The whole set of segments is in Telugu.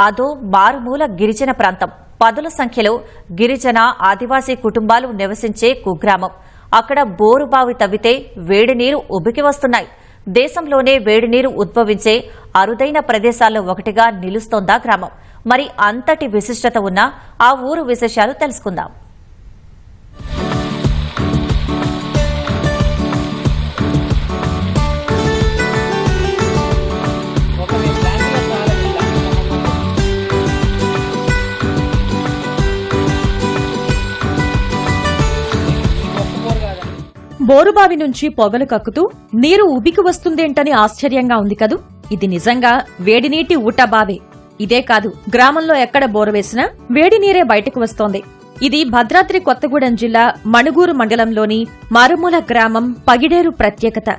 అదో మారుమూల గిరిజన ప్రాంతం. పదుల సంఖ్యలో గిరిజన ఆదివాసీ కుటుంబాలు నివసించే కుగ్రామం. అక్కడ బోరుబావి తవ్వితే వేడి నీరు ఉబికి వస్తున్నాయి. దేశంలోనే వేడి నీరు ఉద్భవించే అరుదైన ప్రదేశాల్లో ఒకటిగా నిలుస్తోందా గ్రామం. మరి అంతటి విశిష్టత ఉన్న ఆ ఊరు విశేషాలు తెలుసుకుందాం. బోరుబావి నుంచి పొగలు కక్కుతూ నీరు ఉబికి వస్తుందేంటని ఆశ్చర్యంగా ఉంది కదూ? ఇది నిజంగా వేడినీటి ఊటబావే. ఇదే కాదు గ్రామంలో ఎక్కడ బోరు వేసినా వేడి నీరే బయటకు వస్తోంది. ఇది భద్రాద్రి కొత్తగూడెం జిల్లా మణుగూరు మండలంలోని మారుమూల గ్రామం పగిడేరు ప్రత్యేకత.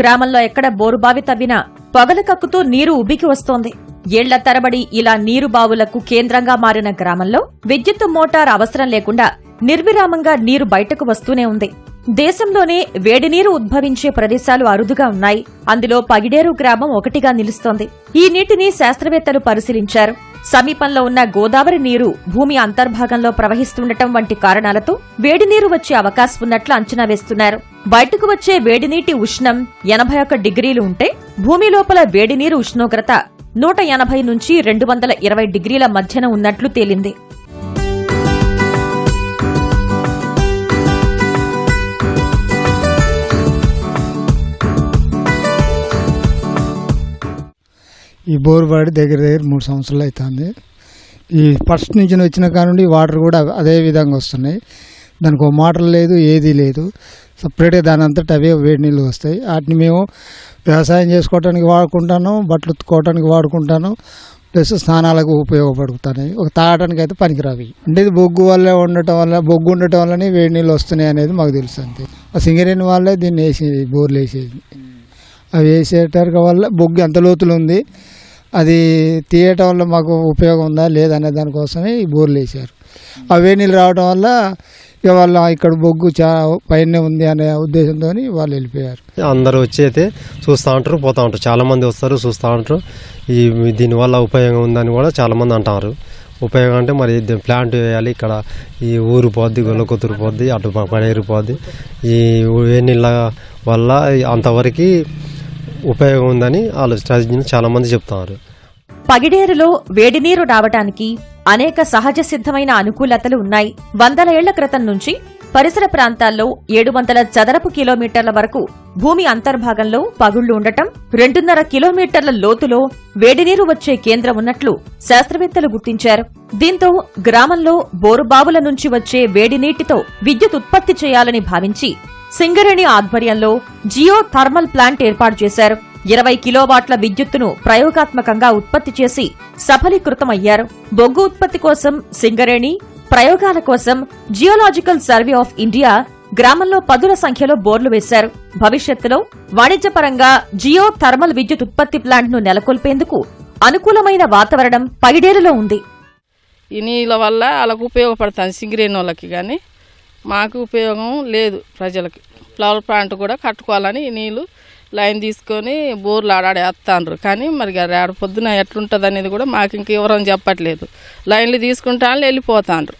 గ్రామంలో ఎక్కడ బోరుబావి తవ్వినా పొగలు కక్కుతూ నీరు ఉబికి వస్తోంది. ఏళ్ళ తరబడి ఇలా నీరు బావులకు కేంద్రంగా మారిన గ్రామంలో విద్యుత్ మోటార్ అవసరం లేకుండా నిర్విరామంగా నీరు బయటకు వస్తూనే ఉంది. దేశంలోనే వేడి నీరు ఉద్భవించే ప్రదేశాలు అరుదుగా ఉన్నాయి. అందులో పగిడేరు గ్రామం ఒకటిగా నిలుస్తోంది. ఈ నీటిని శాస్త్రవేత్తలు పరిశీలించారు. సమీపంలో ఉన్న గోదావరి నీరు భూమి అంతర్భాగంలో ప్రవహిస్తుండటం వంటి కారణాలతో వేడి నీరు వచ్చే అవకాశం ఉన్నట్లు అంచనా వేస్తున్నారు. బయటకు వచ్చే వేడినీటి ఉష్ణం ఎనభై ఒక్క డిగ్రీలు ఉంటే భూమి లోపల వేడినీరు ఉష్ణోగ్రత నూట ఎనభై నుంచి రెండు వందల ఇరవై డిగ్రీల మధ్యన ఉన్నట్లు తేలింది. ఈ బోర్ పడి దగ్గర దగ్గర మూడు సంవత్సరాలు అవుతుంది. ఈ ఫస్ట్ నుంచి వచ్చిన కానుండి వాటర్ కూడా అదే విధంగా వస్తున్నాయి. దానికి ఒక మోటార్ లేదు ఏదీ లేదు. సపరేట్గా దాని అంతటా అవే వేడి నీళ్ళు వస్తాయి. వాటిని మేము వ్యవసాయం చేసుకోవడానికి వాడుకుంటాను బట్టలు ఉత్తుకోవడానికి వాడుకుంటాను ప్లస్ స్నానాలకు ఉపయోగపడుతున్నాయి. ఒక తాగడానికి అయితే పనికిరావి అంటే ఇది బొగ్గు వల్ల ఉండటం వల్ల బొగ్గు ఉండటం వల్లనే వేడి నీళ్ళు వస్తున్నాయి అనేది మాకు తెలుసు అంతే. ఆ సింగరేణి వాళ్ళే దీన్ని వేసేది బోర్లు వేసేది. అవి వేసేట వల్ల బొగ్గు ఎంత లోతులు ఉంది. అది తీయటం వల్ల మాకు ఉపయోగం ఉందా లేదనే దానికోసమే ఈ బోర్లు వేసారు ఆ వేడి నీళ్ళు రావడం వల్ల ఇక వాళ్ళు ఇక్కడ బొగ్గు చా పైన ఉంది అనే ఉద్దేశంతో వాళ్ళు వెళ్ళిపోయారు. అందరూ వచ్చి అయితే చూస్తూ ఉంటారు పోతూ ఉంటారు. చాలామంది వస్తారు చూస్తూ ఉంటారు. ఈ దీనివల్ల ఉపయోగం ఉందని కూడా చాలామంది అంటారు. ఉపయోగం అంటే మరి ప్లాంట్ వేయాలి ఇక్కడ ఈ ఊరు పోద్ది గొల్లకొత్తురు పోద్ది అటు పడేరు పోద్ది. ఈ నీళ్ళ వల్ల అంతవరకు ఉపయోగం ఉందని వాళ్ళు చాలా మంది చెప్తున్నారు. పగిడేరులో వేడి నీరు రావటానికి అనేక సహజ సిద్ధమైన అనుకూలతలు ఉన్నాయి. వందల ఏళ్ళ క్రితం నుంచి పరిసర ప్రాంతాల్లో ఏడు వందల చదరపు కిలోమీటర్ల వరకు భూమి అంతర్భాగంలో పగుళ్ళు ఉండటం రెండున్నర కిలోమీటర్ల లోతులో వేడినీరు వచ్చే కేంద్రం ఉన్నట్లు శాస్త్రవేత్తలు గుర్తించారు. దీంతో గ్రామంలో బోరుబావుల నుంచి వచ్చే వేడి నీటితో విద్యుత్ ఉత్పత్తి చేయాలని భావించి సింగరేణి ఆధ్వర్యంలో జియో థర్మల్ ప్లాంట్ ఏర్పాటు చేశారు. ఇరవై కిలోవాట్ల విద్యుత్తును ప్రయోగాత్మకంగా ఉత్పత్తి చేసి సఫలీకృతమయ్యారు. బొగ్గు ఉత్పత్తి కోసం సింగరేణి ప్రయోగాల కోసం జియోలాజికల్ సర్వే ఆఫ్ ఇండియా గ్రామంలో పదుల సంఖ్యలో బోర్లు వేశారు. భవిష్యత్తులో వాణిజ్యపరంగా జియో థర్మల్ విద్యుత్ ఉత్పత్తి ప్లాంట్ను నెలకొల్పేందుకు అనుకూలమైన వాతావరణం పైడేరులో ఉంది. ఈ నీళ్ళ వల్ల వాళ్ళకు ఉపయోగపడుతుంది సింగరేణి వాళ్ళకి కానీ మాకు ఉపయోగం లేదు ప్రజలకి. ఫ్లవర్ ప్లాంట్ కూడా కట్టుకోవాలని నీళ్ళు లైన్ తీసుకొని బోర్లు ఆడాడేస్తాండ్రు కానీ మరి ఆడ పొద్దున ఎట్లుంటుంది అనేది కూడా మాకు ఇంక వివరం చెప్పట్లేదు. లైన్లు తీసుకుంటా వెళ్ళిపోతాండ్రు.